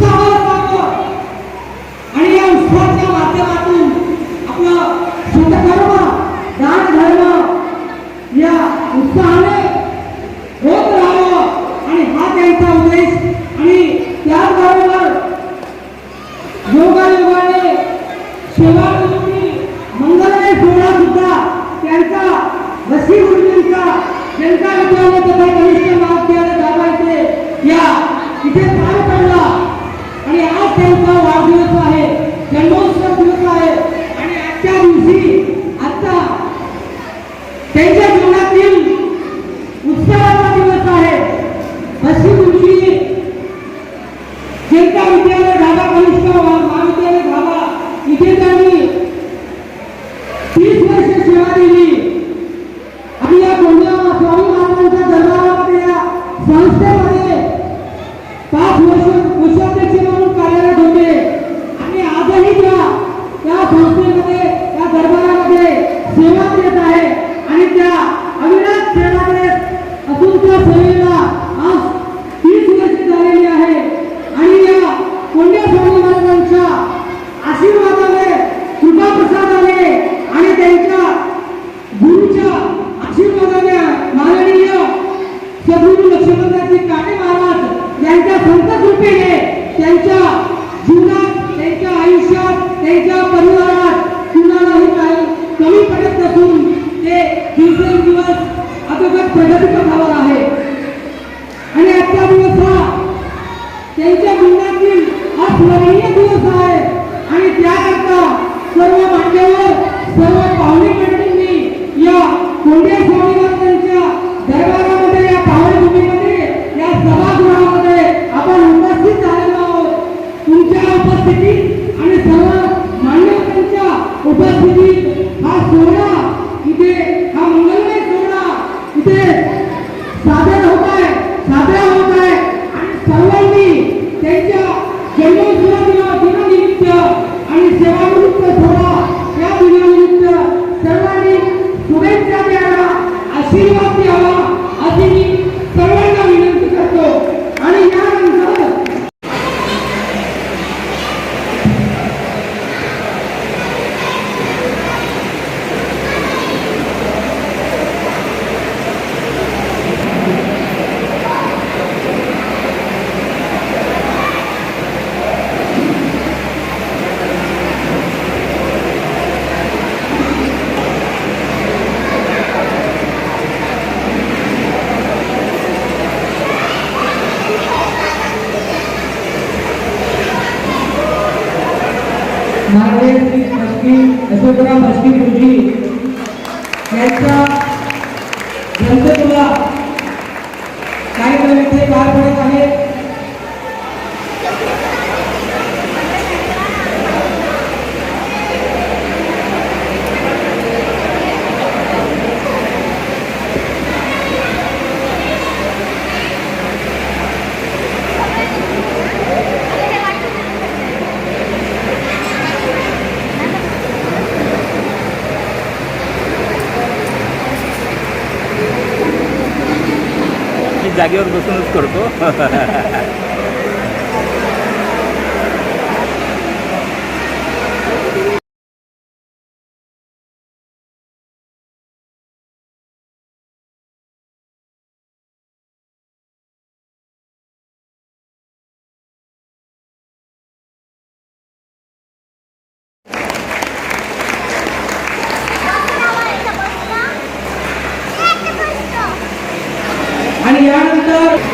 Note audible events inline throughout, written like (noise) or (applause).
उत्साह आणि या उत्साहाच्या माध्यमातून त्यांच्या परिवारात कुणालाही काही कमी पडत नसून ते दिवसेंदिवस अगोदर प्रगती पथावर Mecca. Dios nos cortó. (laughs) 감사합니다.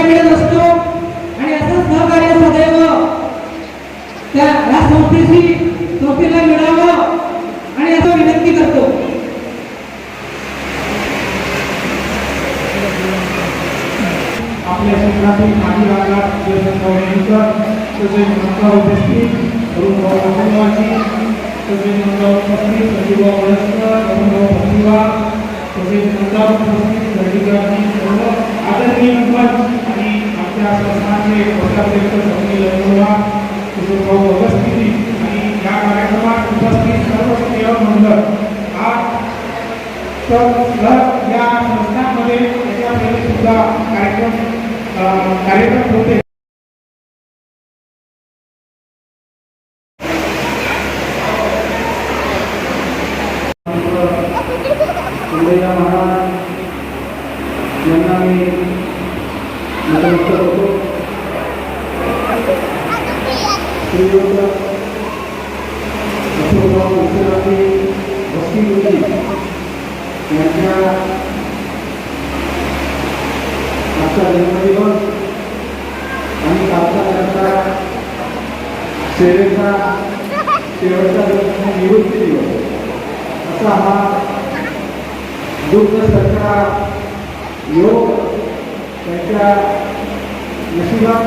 सहकार्य मिळत असतो. आणि असं सहकार्य सदैव त्या या संस्थेशी संस्थेला मिळावं आणि असं विनंती करतो. आपल्या क्षेत्रातील माजी आमदार जयशंकर नेमकर तसेच मंचावर उपस्थित अरुणभाऊ वसंतवाची तसेच मंचावर उपस्थित संजीवभाऊ वळसकर अरुणभाऊ भक्तिवा तसेच मंचावर उपस्थित घटिकांनी आदरणीय पंच Gracias. सेवेचा शेवटचा दिवस निवृत्ती दिवस. असा हा दुग्ध सरकार योग त्यांच्या नशिबात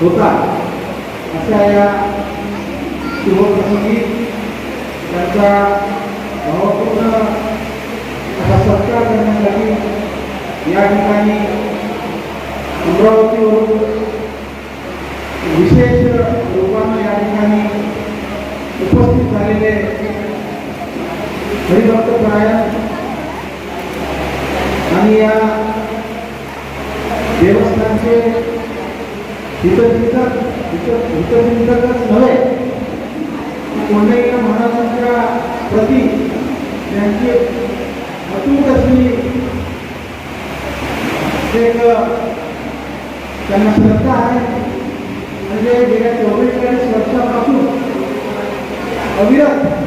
होता. अशा या शुभप्रसंगी त्यांचा भावपूर्ण असा सत्कार करण्यासाठी या ठिकाणी अमरावतीवरून विशेष रूपानं या ठिकाणी उपस्थित झालेले हरिभक्त आणि या देवस्थानचे हितचिंतक हितचिंतकच नव्हे कोंडయ్య महाराजांच्या प्रती त्यांची अतूट अशी एक त्यांना श्रद्धा आहे. म्हणजे गेल्या चौवेचाळीस वर्षापासून अविरत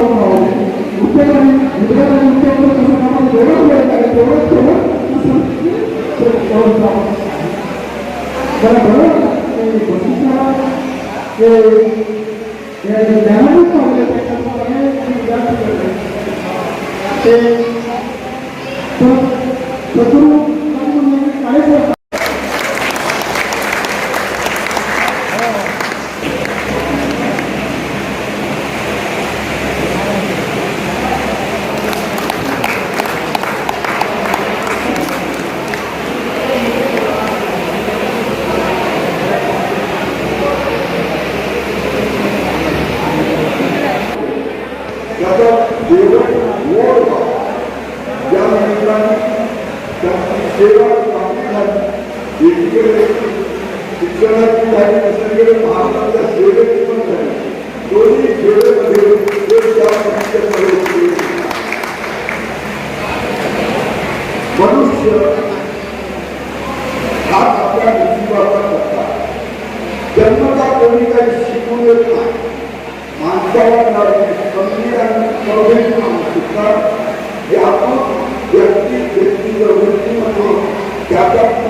सत्संग उत्तेजन संधी आणि संवेदना व्यक्ती व्यक्ती प्रवृत्तीमध्ये त्याच्या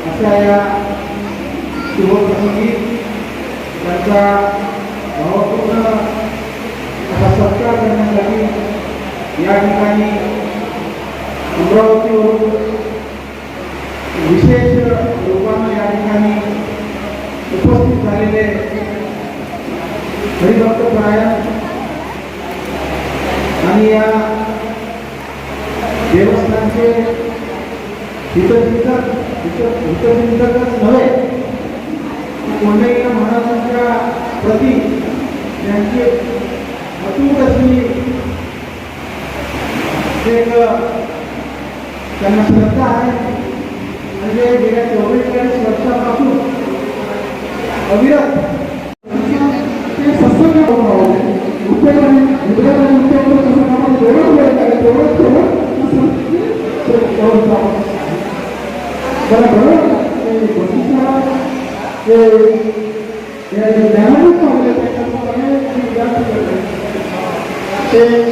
अशा या शुभप्रसंगी त्यांचा भावपूर्ण असा सत्कार करण्यासाठी या ठिकाणी अमरावतीवरून विशेष लोकांना या ठिकाणी उपस्थित झालेले हरिभक्त प्रायण आणि या देवस्थानचे हितचिंतक उद्योगच नव्हे कोंडईया महाराजांच्या प्रती त्यांची अतूट अशी एक त्यांना श्रद्धा आहे. म्हणजे गेल्या चौवेचाळीस वर्षापासून अविरत ते सत्संग उद्योग তারা বলো এই বসিষ্ঠা যে ব্যায়ামের সঙ্গে সেই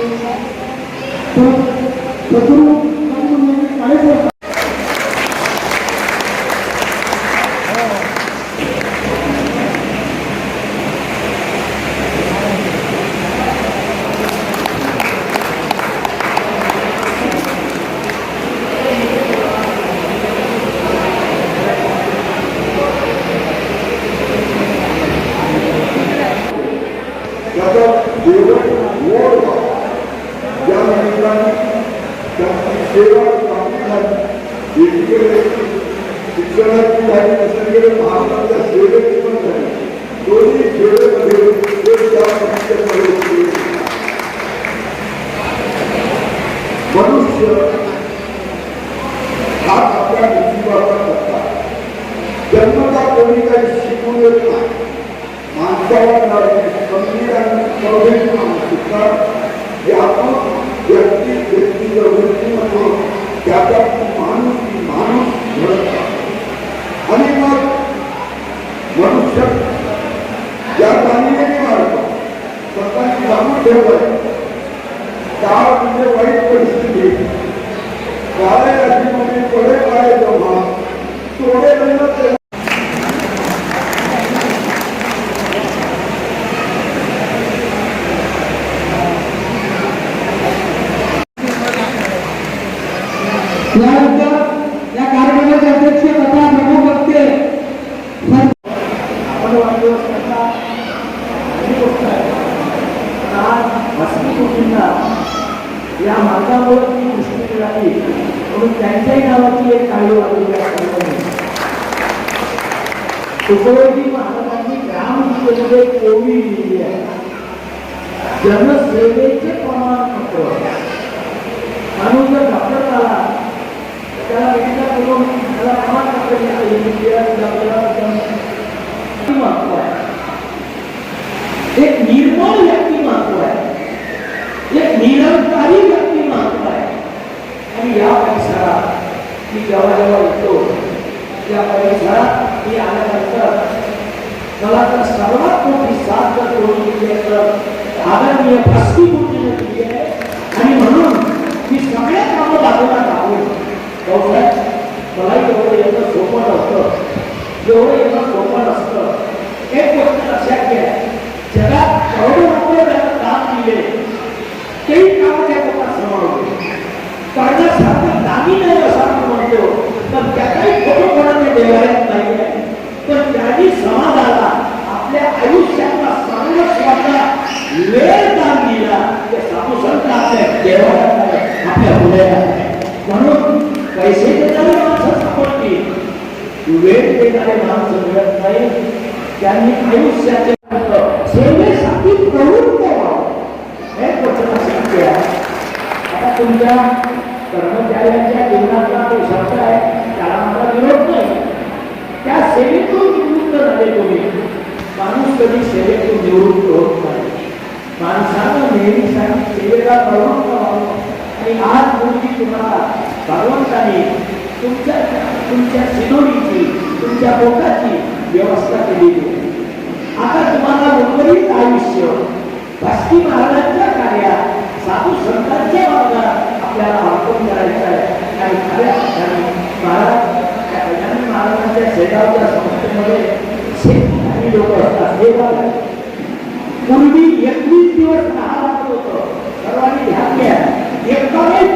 Claro मी जेव्हा जेव्हा येतो त्या परीक्षा मी आल्यानंतर मला तर सर्वात मोठी साथ जर करून दिली आहे तर आदरणीय भस्ती मूर्तीने दिली आहे आणि म्हणून मी सगळ्या कामं बाजूला टाकून भाऊसाहेब मलाही एवढं येणं सोपं नसतं एवढं येणं सोपं नसतं एक गोष्ट लक्षात घ्या जगात करोडो रुपये ज्याला काम दिले तेही कामं त्या लोकांना सांभाळवले कर्जासारखं दामी नाही असं आपण म्हणतो पण त्याचाही खरोखराने देवायत नाही आहे पण त्यांनी समाजाला आपल्या आयुष्यातला सर्वस्वाचा वेळ दान दिला ते साधू संत देवा आपल्या मुलाला म्हणून पैसे देणारे माणसं सापडतील वेळ देणारे माणसं मिळत नाही त्यांनी आयुष्याचे सेवेसाठी प्रवृत्त व्हावं हे वचन शक्य आहे आता तुमच्या कर्मचाऱ्यांच्या जीवनातला तो शब्द आहे त्याला मला विरोध नाही त्या सेवेतून निवृत्त झाले तुम्ही माणूस कधी सेवेतून निवृत्त होत नाही. माणसानं नेहमी सेवेला प्रवृत्त व्हावं आणि आज पूर्वी तुम्हाला भगवंताने तुमच्या तुमच्या शिदोरीची तुमच्या पोटाची व्यवस्था केलेली आता तुम्हाला उर्वरित आयुष्य भक्ती महाराजांच्या कार्यात साधू संतांच्या मार्गात आपल्याला अर्पण करायचं आहे. आणि खऱ्या अर्थाने महाराज गजानन महाराजांच्या शेगावच्या संस्थेमध्ये शेती काही लोक असतात. हे बघा. पूर्वी एकवीस दिवस राहा लागत होतं. सर्वांनी ध्यान घ्या. एकालाही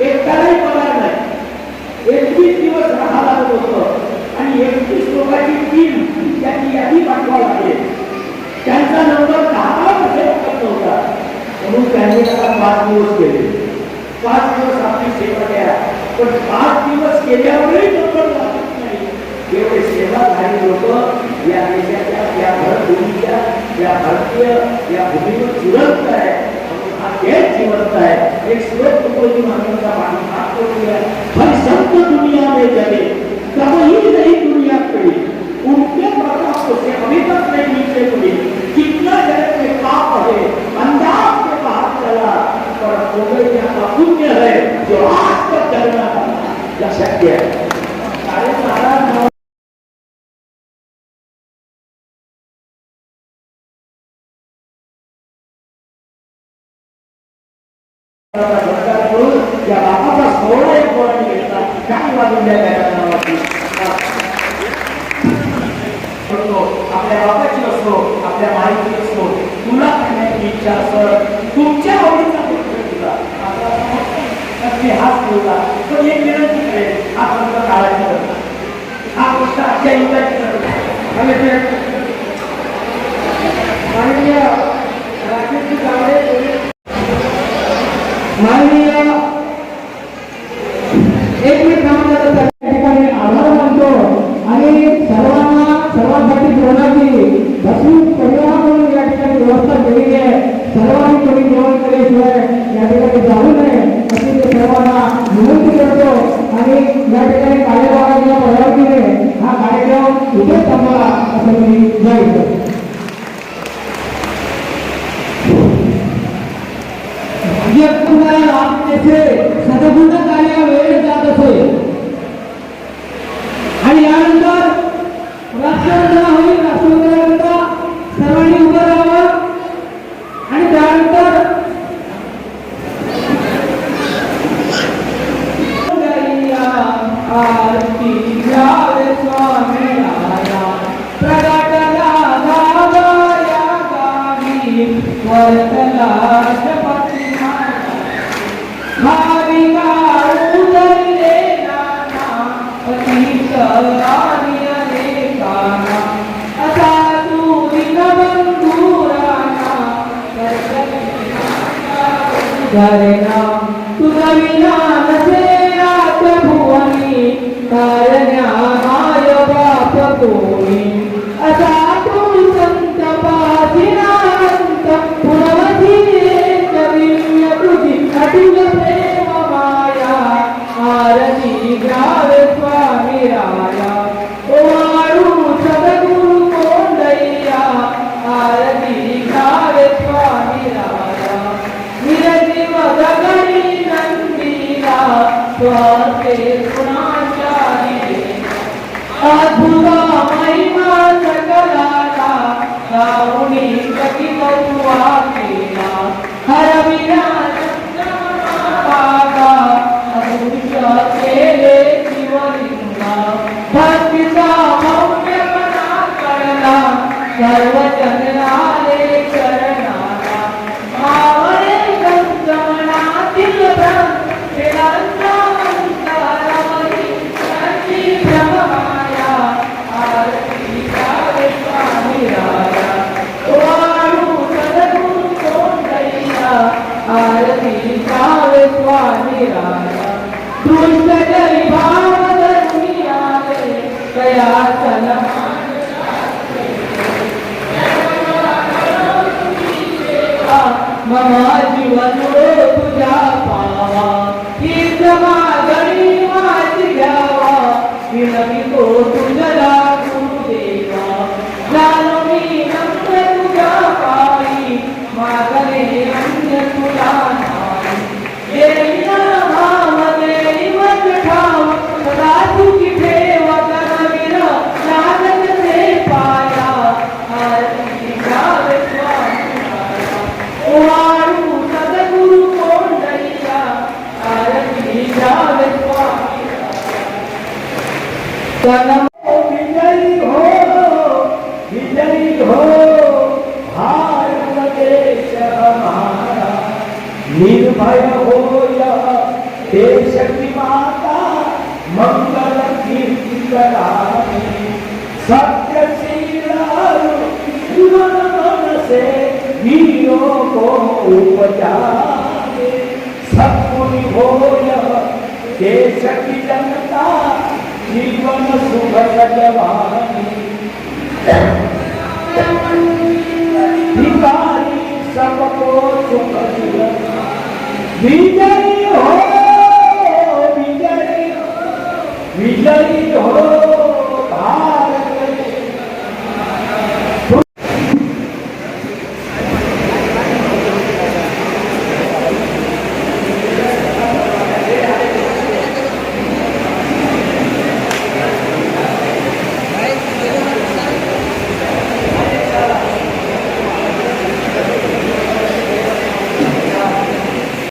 एकटालाही पगार नाही. एकवीस दिवस राहा लागत होतं. आणि एकवीस लोकांची टीम त्याची यादी पाठवा लागेल. त्यांचा नंबर दहा नव्हता होता. म्हणून त्यांनी आता पाच दिवस केले. पाच दिवस आपली सेवा द्या. पण पाच दिवस केल्यावरही नंबर लागत नाही. एवढे सेवाधारी लोक या देशाच्या या भरभूमीच्या या भारतीय या भूमीवर जिवंत आहे हा जिवंत आहे. एक श्लोक तुकोजी महाराजांचा पाणी हात करूया. हर संत అత్యయించారు అలాగే మానవీయ రాజకీయ కావాలి మానవీయ ఏమి కావాలి ఆధారంతో అనే సర్వ సర్వపతి రుణాన్ని जागे। सब कुछ भोया देश की जनता, जीवन सुख जवानी। भिखारी सबको सुख विजयी हो विजयी हो विजयी हो।